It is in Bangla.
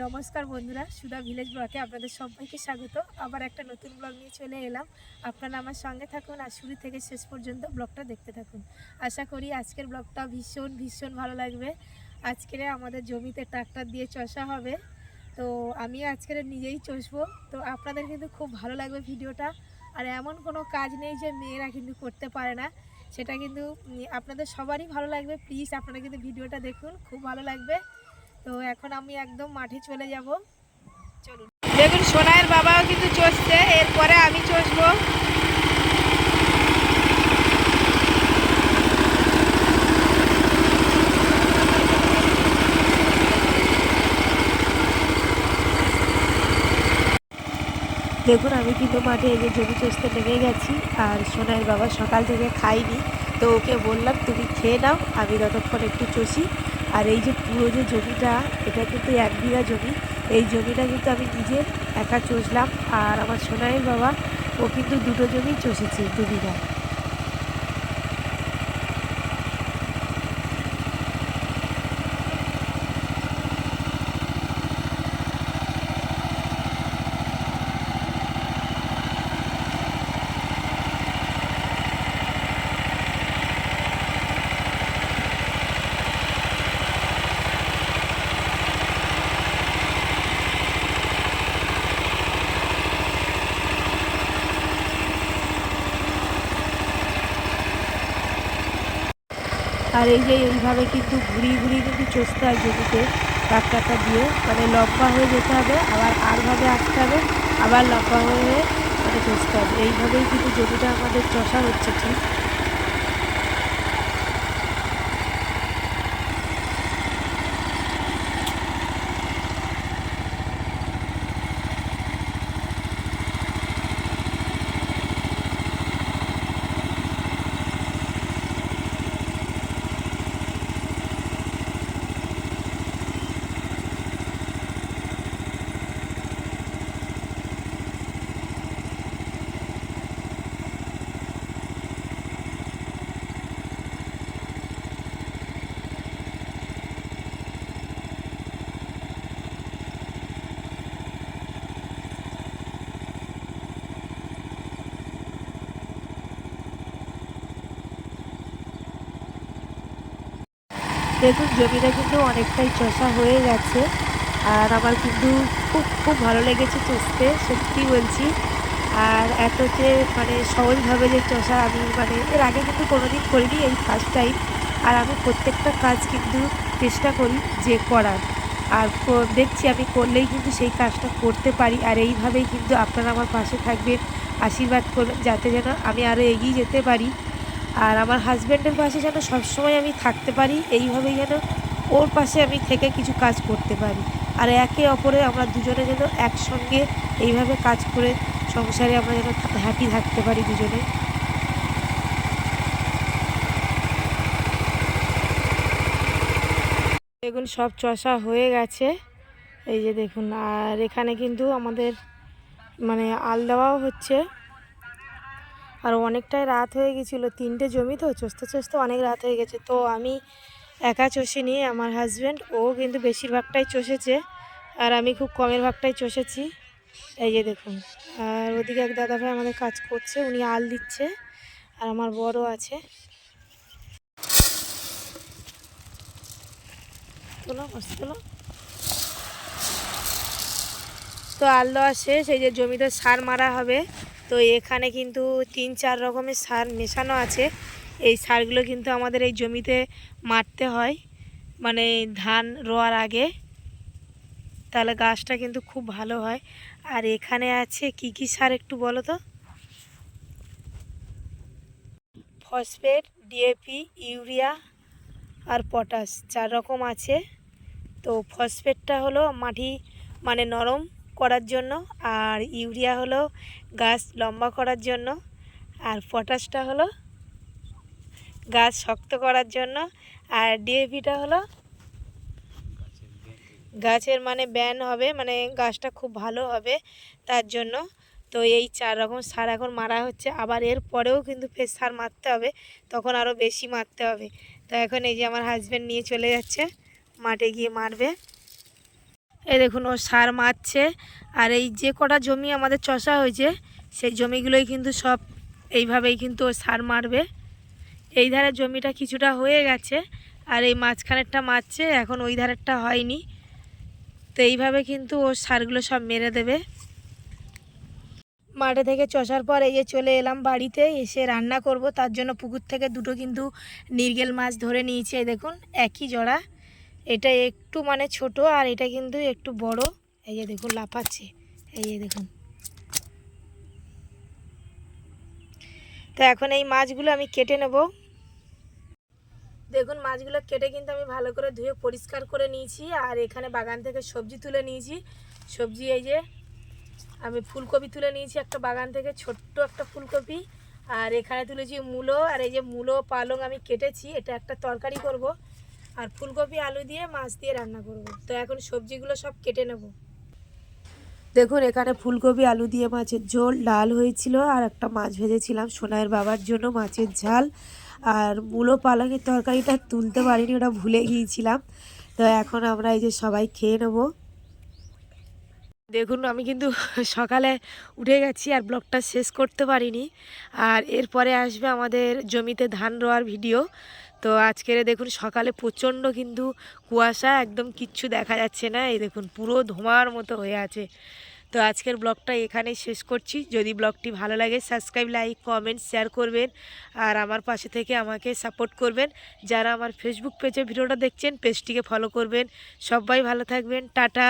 নমস্কার বন্ধুরা, সুধা ভিলেজ ব্লকে আপনাদের সবাইকে স্বাগত। আবার একটা নতুন ব্লগ নিয়ে চলে এলাম। আপনারা আমার সঙ্গে থাকুন আর শুরু থেকে শেষ পর্যন্ত ব্লগটা দেখতে থাকুন। আশা করি আজকের ব্লগটা ভীষণ ভীষণ ভালো লাগবে। আজকের আমাদের জমিতে ট্রাক্টর দিয়ে চষা হবে। তো আমি আজকের নিজেই চষবো। তো আপনাদের কিন্তু খুব ভালো লাগবে ভিডিওটা। আর এমন কোনো কাজ নেই যে মেয়েরা কিন্তু করতে পারে না। সেটা কিন্তু আপনাদের সবারই ভালো লাগবে। প্লিজ আপনারা কিন্তু ভিডিওটা দেখুন। খুব ভালো লাগবে। তো এখন আমি একদম মাঠে চলে যাব। চলুন। দেখুন সোনায়ের বাবাও কিন্তু চষছে এরপরে আমি চষবো। দেখুন আমি কিন্তু মাঠে এই যে জমি চষতে নেমে গেছি আর সোনাইয়ের বাবা সকাল থেকে খাইনি তো ওকে বললাম তুমি খেয়ে নাও আমি ততক্ষণ একটু চষি। আর এই যে পুরো যে জমিটা, এটা কিন্তু এক বিঘা জমি। এই জমিটা কিন্তু আমি নিজে একা চষলাম। আর আমার সোনাইয়ের বাবা, ও কিন্তু দুটো জমি চষেছে দু বিঘা আর এই যে এইভাবে কিন্তু ঘুরিয়ে ঘুরিয়ে কিন্তু চষতে হয় জমিতে ট্রাক্টারটা দিয়ে মানে লম্বা হয়ে যেতে হবে, আবার আরভাবে আসতে হবে, আবার লম্বা হয়ে মানে চষতে হবে। এইভাবেই কিন্তু জমিটা আমাদের চষা হচ্ছে ঠিক। দেখুন, জমিটা কিন্তু অনেকটাই চষা হয়ে গেছে। আর আমার কিন্তু খুব খুব ভালো লেগেছে চষতে, সত্যি বলছি। আর এত যে মানে সহজভাবে যে চষা আমি মানে এর আগে কিন্তু কোনোদিন করিনি এই ফার্স্ট টাইম আর আমি প্রত্যেকটা কাজ কিন্তু চেষ্টা করি যে করার। আর দেখছি আমি করলেই কিন্তু সেই কাজটা করতে পারি। আর এইভাবেই কিন্তু আপনারা আমার পাশে থাকবেন, আশীর্বাদ করবেন, যাতে যেন আমি আরও এগিয়ে যেতে পারি। আর আমার হাজব্যান্ডের পাশে যেন সবসময় আমি থাকতে পারি, এইভাবেই যেন ওর পাশে আমি থেকে কিছু কাজ করতে পারি। আর একে অপরে আমরা দুজনে যেন একসঙ্গে এইভাবে কাজ করে সংসারে আমরা যেন হ্যাপি থাকতে পারি দুজনে। দেখুন, সব চষা হয়ে গেছে। এই যে দেখুন, আর এখানে কিন্তু আমাদের মানে আল দেওয়াও হচ্ছে। আর অনেকটাই রাত হয়ে গেছিল, তিনটে জমি তো, চষতে চষতে অনেক রাত হয়ে গেছে। তো আমি একা চষে নিয়ে, আমার হাজব্যান্ড ও কিন্তু বেশিরভাগটাই চষেছে, আর আমি খুব কমের ভাগটাই চষেছি। এই যে দেখুন, আর ওদিকে এক দাদাভাই আমাদের কাজ করছে, উনি আল দিচ্ছে, আর আমার বড় আছে। তো আল দেওয়া শেষ, এই যে জমিতে সার মারা হবে। তো এখানে কিন্তু তিন, চার রকমের সার মেশানো আছে। এই সারগুলো কিন্তু আমাদের এই জমিতে মারতে হয়। মানে ধান রোয়ার আগে। তাহলে গাছটা কিন্তু খুব ভালো হয়। আর এখানে আছে কি কি সার একটু বলো তো? ফসফেট, ডিএপি, ইউরিয়া আর পটাশ, চার রকম আছে। তো ফসফেটটা হলো মাটি মানে নরম করার জন্য, আর ইউরিয়া হলো গাছ লম্বা করার জন্য, আর পটাশটা হলো গাছ শক্ত করার জন্য, আর ডিএপিটা হলো গাছের মানে ব্যান হবে মানে গাছটা খুব ভালো হবে তার জন্য। তো এই চার রকম সার এখন মারা হচ্ছে, আবার এর পরেও কিন্তু ফের সার মারতে হবে, তখন আরও বেশি মারতে হবে। তো এখন এই যে আমার হাজব্যান্ড নিয়ে চলে যাচ্ছে, মাঠে গিয়ে মারবে। এই দেখুন, ও সার মারছে। আর এই যে কটা জমি আমাদের চষা হয়েছে, সেই জমিগুলোই কিন্তু সব এইভাবেই কিন্তু ও সার মারবে। এই ধারে জমিটা কিছুটা হয়ে গেছে, আর এই মাঝখানেরটা মারছে, এখন ওই ধারেরটা হয়নি। তো এইভাবে কিন্তু ও সারগুলো সব মেরে দেবে। মাঠে থেকে চষার পর এই যে চলে এলাম বাড়িতে, এসে রান্না করব। তার জন্য পুকুর থেকে দুটো কিন্তু নির্গেল মাছ ধরে নিয়েছি দেখুন, একই জোড়া। এটা একটু মানে ছোট আর এটা কিন্তু একটু বড়। এই যে দেখুন, লাফাচ্ছে। এই যে দেখুন। তো এখন এই মাছগুলো আমি কেটে নেব। দেখুন, মাছগুলো কেটে কিন্তু আমি ভালো করে ধুয়ে পরিষ্কার করে নিয়েছি আর এখানে বাগান থেকে সবজি তুলে নিয়েছি। সবজি এই যে আমি ফুলকপি তুলে নিয়েছি একটা বাগান থেকে, ছোট্ট একটা ফুলকপি। আর এখানে তুলেছি মূলো। আর এই যে মূলো, পালং আমি কেটেছি। এটা একটা তরকারি করব। আর ফুলকপি, আলু দিয়ে মাছ দিয়ে রান্না করব। তো এখন সবজিগুলো সব কেটে নেব। দেখুন, এখানে ফুলকপি, আলু দিয়ে মাছের ঝোল ডাল হয়েছিল আর একটা মাছ ভেজেছিলাম সোনাইয়ের বাবার জন্য মাছের ঝাল। আর মূলো পালংয়ের তরকারিটা তুলতে পারিনি, ওটা ভুলে গিয়েছিলাম। তো এখন আমরা এই যে সবাই খেয়ে নেব। দেখুন, আমি কিন্তু সকালে উঠে গেছি আর ব্লগটা শেষ করতে পারিনি। আর এরপরে আসবে আমাদের জমিতে ধান রোয়ার ভিডিও। তো আজকের দেখুন সকালে প্রচণ্ড কিন্তু কুয়াশা, একদম কিচ্ছু দেখা যাচ্ছে না। এই দেখুন পুরো ধোঁয়ার মতো হয়ে আছে। তো আজকের ব্লগটা এখানেই শেষ করছি। যদি ব্লগটি ভালো লাগে সাবস্ক্রাইব, লাইক, কমেন্ট, শেয়ার করবেন আর আমার পাশে থেকে আমাকে সাপোর্ট করবেন। যারা আমার ফেসবুক পেজে ভিডিওটা দেখছেন, পেজটিকে ফলো করবেন। সবাই ভালো থাকবেন। টাটা।